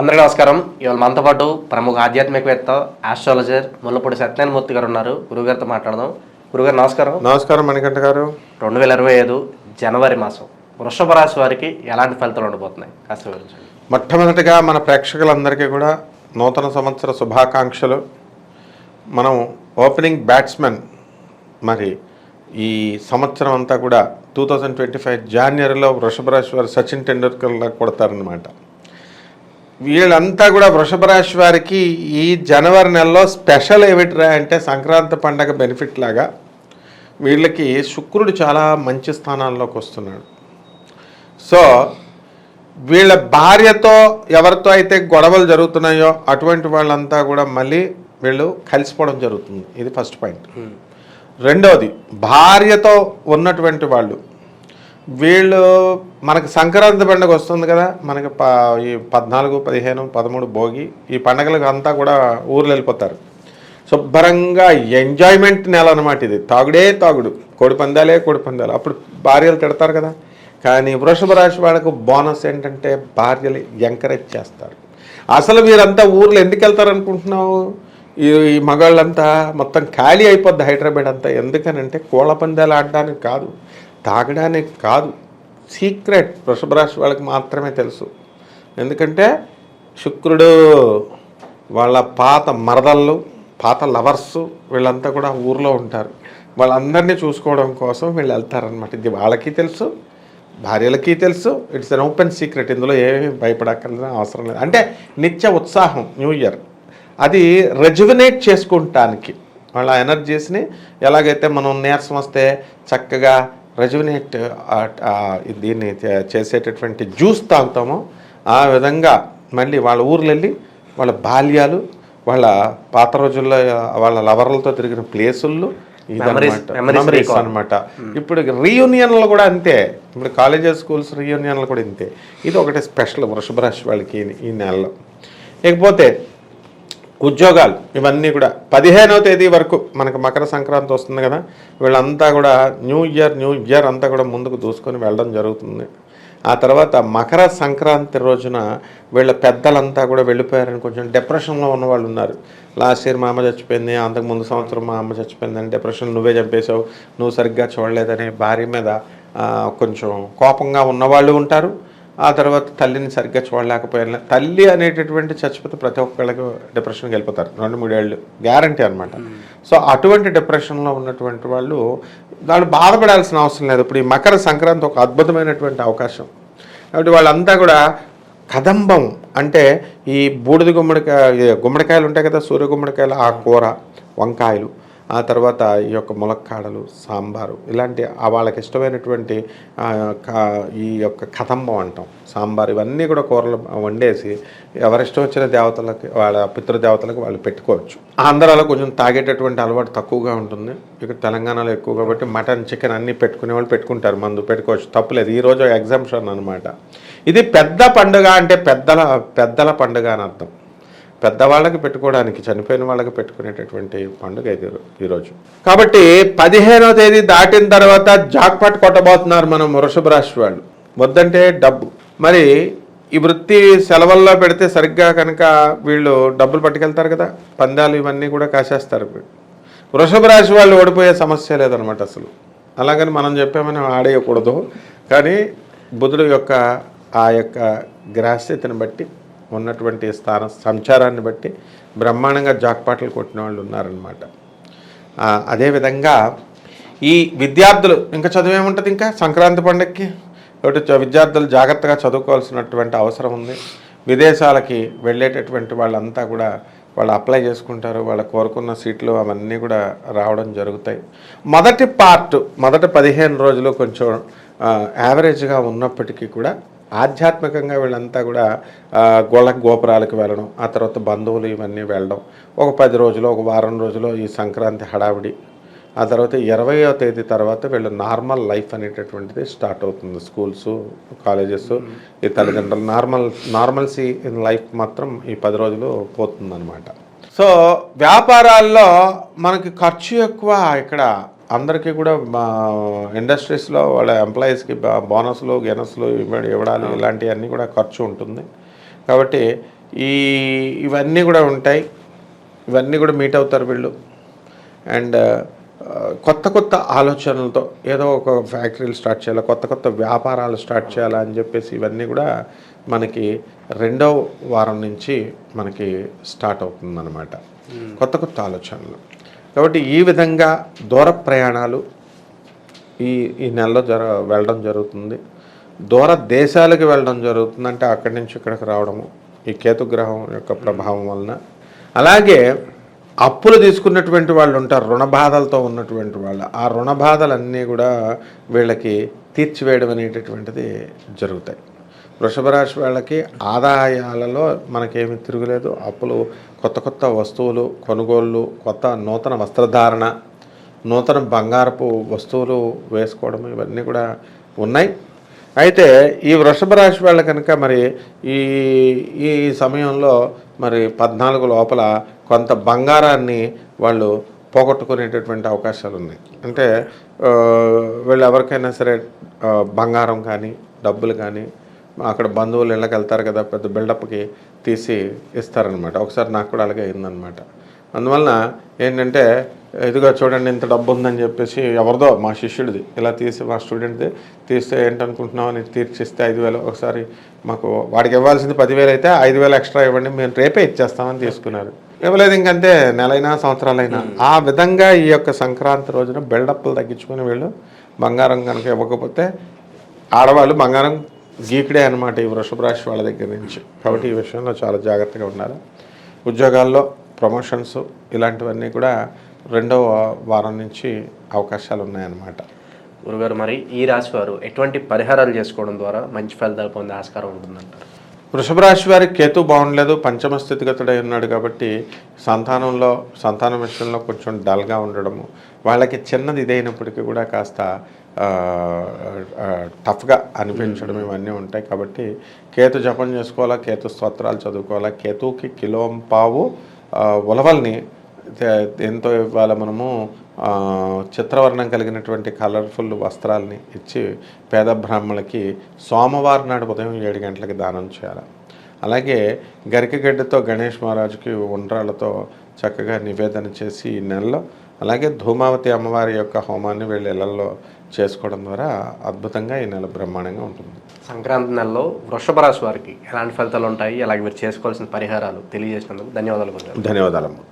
అందరికీ నమస్కారం. ఇవాళ మనతో పాటు ప్రముఖ ఆధ్యాత్మికవేత్త ఆస్ట్రాలజర్ ముల్లపూడి సత్యనారాయణమూర్తి గారు ఉన్నారు. గురుగారితో మాట్లాడదాం. గురుగారు నమస్కారం. నమస్కారం మణికంఠ గారు. రెండు వేల ఇరవై ఐదు జనవరి మాసం వృషభ రాశి వారికి ఎలాంటి ఫలితాలు ఉండబోతున్నాయి? కాస్త వివరించండి మొట్టమొదటిగా మన ప్రేక్షకులందరికీ కూడా నూతన సంవత్సర శుభాకాంక్షలు. మనం ఓపెనింగ్ బ్యాట్స్మెన్ మరి ఈ సంవత్సరం అంతా కూడా టూ థౌజండ్ ట్వంటీ ఫైవ్ జాన్వరిలో వృషభ రాశి వారు సచిన్ టెండూల్కర్లా కొడతారనమాట వీళ్ళంతా కూడా వృషభ రాశి వారికి ఈ జనవరి నెలలో స్పెషల్ ఏమిట్రా అంటే సంక్రాంతి పండగ బెనిఫిట్ లాగా వీళ్ళకి శుక్రుడు చాలా మంచి స్థానాల్లోకి వస్తున్నాడు. సో వీళ్ళ భార్యతో ఎవరితో అయితే గొడవలు జరుగుతున్నాయో అటువంటి వాళ్ళంతా కూడా మళ్ళీ వీళ్ళు కలిసిపోవడం జరుగుతుంది. ఇది ఫస్ట్ పాయింట్. రెండవది భార్యతో ఉన్నటువంటి వాళ్ళు వీళ్ళు మనకు సంక్రాంతి పండుగ వస్తుంది కదా మనకి ప ఈ పద్నాలుగు పదిహేను పదమూడు భోగి ఈ పండగలకు అంతా కూడా ఊర్లు వెళ్ళిపోతారు. శుభ్రంగా ఎంజాయ్మెంట్ నెల అనమాట ఇది. తాగుడే తాగుడు. కోడి పందాలే కోడి పందాలు. అప్పుడు భార్యలు తిడతారు కదా. కానీ వృషభ రాశి వాళ్ళకు బోనస్ ఏంటంటే భార్యలు ఎంకరేజ్ చేస్తారు. అసలు వీరంతా ఊర్లో ఎందుకు వెళ్తారు అనుకుంటున్నావు? ఈ ఈ మగాళ్ళంతా మొత్తం ఖాళీ అయిపోద్ది హైదరాబాద్ అంతా. ఎందుకనంటే కోళ్ళ పందాలు ఆడడానికి కాదు. తాగడానికి కాదు. సీక్రెట్ వృషభ రాశి వాళ్ళకి మాత్రమే తెలుసు. ఎందుకంటే శుక్రుడు వాళ్ళ పాత మరదళ్ళు పాత లవర్స్ వీళ్ళంతా కూడా ఊర్లో ఉంటారు. వాళ్ళందరినీ చూసుకోవడం కోసం వీళ్ళు వెళ్తారనమాట ఇది వాళ్ళకి తెలుసు భార్యలకి తెలుసు. ఇట్స్ అన్ ఓపెన్ సీక్రెట్ ఇందులో ఏమీ భయపడక్కర్లేదు అవసరం లేదు. అంటే నిత్య ఉత్సాహం న్యూ ఇయర్. అది రెజ్యువినేట్ చేసుకుంటానికి వాళ్ళ ఎనర్జీస్ని ఎలాగైతే మనం నీరసం వస్తే చక్కగా రెజ్యువినేట్ దీన్ని చేసేటటువంటి జ్యూస్ తాగుతామో ఆ విధంగా మళ్ళీ వాళ్ళ ఊర్లు వెళ్ళి వాళ్ళ బాల్యాలు వాళ్ళ పాత రోజుల్లో వాళ్ళ లవర్లతో తిరిగిన ప్లేసుల్లో మెమరీస్. అనమాట ఇప్పుడు రీయూనియన్లు కూడా అంతే. ఇప్పుడు కాలేజెస్ స్కూల్స్ రీయూనియన్లు కూడా ఇంతే. ఇది ఒకటి స్పెషల్ వృషభ రాశి వాళ్ళకి ఈ- ఈ నెలలో. ఇకపోతే ఉద్యోగాలు ఇవన్నీ కూడా. పదిహేనవ తేదీ వరకు మనకు మకర సంక్రాంతి వస్తుంది కదా వీళ్ళంతా కూడా న్యూ ఇయర్ న్యూ ఇయర్ అంతా కూడా ముందుకు దూసుకొని వెళ్ళడం జరుగుతుంది. ఆ తర్వాత మకర సంక్రాంతి రోజున వీళ్ళ పెద్దలంతా కూడా వెళ్ళిపోయారని కొంచెం డిప్రెషన్లో ఉన్న వాళ్ళు ఉన్నారు. లాస్ట్ ఇయర్ మా అమ్మ చచ్చిపోయింది అంతకు ముందు సంవత్సరం మా అమ్మ చచ్చిపోయింది అని డిప్రెషన్ నువ్వే చంపేశావు నువ్వు సరిగ్గా చూడలేదని భార్య మీద కొంచెం కోపంగా ఉన్నవాళ్ళు ఉంటారు. ఆ తర్వాత తల్లిని సరిగ్గా చూడలేకపోయినా తల్లి అనేటటువంటి చచ్చిపోతే ప్రతి ఒక్కళ్ళకి డిప్రెషన్కి వెళ్ళిపోతారు. రెండు మూడేళ్ళు గ్యారంటీ అనమాట సో అటువంటి డిప్రెషన్లో ఉన్నటువంటి వాళ్ళు దాన్ని బాధపడాల్సిన అవసరం లేదు. ఇప్పుడు ఈ మకర సంక్రాంతి ఒక అద్భుతమైనటువంటి అవకాశం. కాబట్టి వాళ్ళంతా కూడా కదంబం అంటే ఈ బూడిద గుమ్మడికాయ గుమ్మడికాయలు ఉంటాయి కదా సూర్య గుమ్మడికాయలు ఆ కూర వంకాయలు. ఆ తర్వాత ఈ యొక్క ములక్కాడలు సాంబారు ఇలాంటి వాళ్ళకి ఇష్టమైనటువంటి ఈ యొక్క కథంబం అంటాం. సాంబార్ ఇవన్నీ కూడా కూరలు వండేసి ఎవరిష్టం వచ్చిన దేవతలకి వాళ్ళ పితృదేవతలకు వాళ్ళు పెట్టుకోవచ్చు. ఆంధ్రాలో కొంచెం తాగేటటువంటి అలవాటు తక్కువగా ఉంటుంది. ఇక్కడ తెలంగాణలో ఎక్కువ కాబట్టి మటన్ చికెన్ అన్నీ పెట్టుకునే వాళ్ళు పెట్టుకుంటారు. మందు పెట్టుకోవచ్చు. తప్పులేదు ఈరోజు ఎగ్జామ్షన్ అనమాట ఇది పెద్ద పండుగ అంటే పెద్దల పెద్దల పండుగ అని అర్థం. పెద్దవాళ్ళకి పెట్టుకోవడానికి చనిపోయిన వాళ్ళకి పెట్టుకునేటటువంటి పండుగ ఇది ఈరోజు కాబట్టి పదిహేనవ తేదీ దాటిన తర్వాత జాక్పాట్ కొట్టబోతున్నారు మనం వృషభ రాశి వాళ్ళు. వద్దంటే డబ్బు. మరి ఈ వృత్తి సెలవుల్లో పెడితే సరిగ్గా కనుక వీళ్ళు డబ్బులు పట్టుకెళ్తారు కదా? పందాలు ఇవన్నీ కూడా కాసేస్తారు వృషభ రాశి వాళ్ళు ఓడిపోయే సమస్య లేదనమాట అసలు. అలాగని మనం చెప్పామని ఆడేయకూడదు. కానీ బుధుడు యొక్క ఆ యొక్క గ్రహస్థితిని బట్టి ఉన్నటువంటి స్థాన సంచారాన్ని బట్టి బ్రహ్మాండంగా జాక్పాట్లు కొట్టిన వాళ్ళు ఉన్నారనమాట అదేవిధంగా ఈ విద్యార్థులు ఇంకా చదువేముంటుంది ఇంకా సంక్రాంతి పండుగకి కాబట్టి చ- విద్యార్థులు జాగ్రత్తగా చదువుకోవాల్సినటువంటి అవసరం ఉంది. విదేశాలకి వెళ్ళేటటువంటి వాళ్ళంతా కూడా వాళ్ళు అప్లై చేసుకుంటారు. వాళ్ళు కోరుకున్న సీట్లు అవన్నీ కూడా రావడం జరుగుతాయి. మొదటి పార్ట్ మొదటి పదిహేను రోజులు కొంచెం యావరేజ్గా ఉన్నప్పటికీ కూడా ఆధ్యాత్మికంగా వీళ్ళంతా కూడా ఆ, గోళ్ళ గోపురాలకు వెళ్ళడం ఆ తర్వాత బంధువులు ఇవన్నీ వెళ్ళడం. ఒక పది రోజులు ఒక వారం రోజులు ఈ సంక్రాంతి హడావిడి. ఆ తర్వాత ఇరవయో తేదీ తర్వాత వీళ్ళు నార్మల్ లైఫ్ అనేటటువంటిది స్టార్ట్ అవుతుంది. స్కూల్స్ కాలేజెస్ ఈ తల్లిదండ్రులు నార్మల్ నార్మల్సీ ఇన్ లైఫ్ మాత్రం ఈ పది రోజులు పోతుందన్నమాట. సో వ్యాపారాల్లో మనకి ఖర్చు ఎక్కువ ఇక్కడ అందరికీ కూడా మా ఇండస్ట్రీస్లో వాళ్ళ ఎంప్లాయీస్కి బోనస్లు గెనస్లు ఇవ్వడాలు ఇలాంటివన్నీ కూడా ఖర్చు ఉంటుంది. కాబట్టి ఈ ఇవన్నీ కూడా ఉంటాయి. ఇవన్నీ కూడా మీట్ అవుతారు వీళ్ళు. అండ్ కొత్త కొత్త ఆలోచనలతో ఏదో ఒక ఫ్యాక్టరీలు స్టార్ట్ చేయాలి కొత్త కొత్త వ్యాపారాలు స్టార్ట్ చేయాలా అని చెప్పేసి ఇవన్నీ కూడా మనకి రెండో వారం నుంచి మనకి స్టార్ట్ అవుతుందన్నమాట. కొత్త కొత్త ఆలోచనలు. కాబట్టి ఈ విధంగా దూర ప్రయాణాలు ఈ ఈ నెలలో జర వెళ్ళడం జరుగుతుంది. దూర దేశాలకు వెళ్ళడం జరుగుతుంది అంటే అక్కడి నుంచి ఇక్కడికి రావడము ఈ కేతుగ్రహం యొక్క ప్రభావం వలన. అలాగే అప్పులు తీసుకున్నటువంటి వాళ్ళు ఉంటారు రుణ బాధలతో ఉన్నటువంటి వాళ్ళు. ఆ రుణ బాధలన్నీ కూడా వీళ్ళకి తీర్చివేయడం అనేటటువంటిది జరుగుతాయి. వృషభ రాశి వాళ్ళకి ఆదాయాలలో మనకేమి తిరుగులేదు. అప్పులు కొత్త కొత్త వస్తువులు కొనుగోళ్ళు కొత్త నూతన వస్త్రధారణ నూతన బంగారపు వస్తువులు వేసుకోవడం ఇవన్నీ కూడా ఉన్నాయి. అయితే ఈ వృషభ రాశి వాళ్ళ కనుక మరి ఈ ఈ సమయంలో మరి పద్నాలుగు లోపల కొంత బంగారాన్ని వాళ్ళు పోగొట్టుకునేటటువంటి అవకాశాలు ఉన్నాయి. అంటే వీళ్ళు ఎవరికైనా సరే బంగారం కానీ డబ్బులు కానీ అక్కడ బంధువులు ఇళ్ళకి వెళ్తారు కదా పెద్ద బిల్డప్కి తీసి ఇస్తారనమాట. ఒకసారి నాకు కూడా అలాగే అయిందనమాట. అందువలన ఏంటంటే ఇదిగో చూడండి ఇంత డబ్బు ఉందని చెప్పేసి ఎవరిదో మా శిష్యుడిది ఇలా తీసి మా స్టూడెంట్ది తీస్తే ఏంటనుకుంటున్నావు అని తీర్చిస్తే ఐదు వేలు ఒకసారి మాకు వాడికి ఇవ్వాల్సింది పదివేలు అయితే ఐదు వేలు ఎక్స్ట్రా ఇవ్వండి మేము రేపే ఇచ్చేస్తామని తీసుకున్నారు. ఇవ్వలేదు ఇంకంతే నెలైనా సంవత్సరాలైనా. ఆ విధంగా ఈ యొక్క సంక్రాంతి రోజున బిల్డప్లు తగ్గించుకొని వీళ్ళు బంగారం కనుక ఇవ్వకపోతే ఆడవాళ్ళు బంగారం గీకుడే అనమాట ఈ వృషభ రాశి వాళ్ళ దగ్గర నుంచి. కాబట్టి ఈ విషయంలో చాలా జాగ్రత్తగా ఉండాలి. ఉద్యోగాల్లో ప్రమోషన్స్ ఇలాంటివన్నీ కూడా రెండవ వారం నుంచి అవకాశాలు ఉన్నాయన్నమాట. గురుగారు మరి ఈ రాశి వారు ఎటువంటి పరిహారాలు చేసుకోవడం ద్వారా మంచి ఫలితాలు పొందే ఆస్కారం ఉంటుందంటారు? వృషభ రాశి వారికి కేతు బాగుండలేదు పంచమ స్థితిగతుడై ఉన్నాడు కాబట్టి సంతానంలో సంతానం విషయంలో కొంచెం డల్గా ఉండడము వాళ్ళకి చిన్నది ఇదైనప్పటికీ కూడా కాస్త టఫ్గా అనిపించడం ఇవన్నీ ఉంటాయి కాబట్టి కేతు జపం చేసుకోవాలా కేతు స్తోత్రాలు చదువుకోవాలా కేతుకి కిలోం పావు ఉలవల్ని ఎంతో దేంతో ఇవాళ మనము చిత్రవర్ణం కలిగినటువంటి కలర్ఫుల్ వస్త్రాలని ఇచ్చి పేద బ్రాహ్మణులకి సోమవారం నాడు ఉదయం ఏడు గంటలకి దానం చేయాలి. అలాగే గరికగడ్డతో గణేష్ మహారాజుకి ఉండ్రాలతో చక్కగా నివేదన చేసి ఈ నెలలో అలాగే ధూమావతి అమ్మవారి యొక్క హోమాన్ని వీళ్ళ ఇళ్ళలో చేసుకోవడం ద్వారా అద్భుతంగా ఈ నెల బ్రహ్మాండంగా ఉంటుంది. సంక్రాంతి నెలలో వృషభ రాశి వారికి ఎలాంటి ఫలితాలు ఉంటాయి? అలాగే మీరు చేసుకోవాల్సిన పరిహారాలు తెలియజేసినందుకు ధన్యవాదాలు గురుగారు. ధన్యవాదాలు.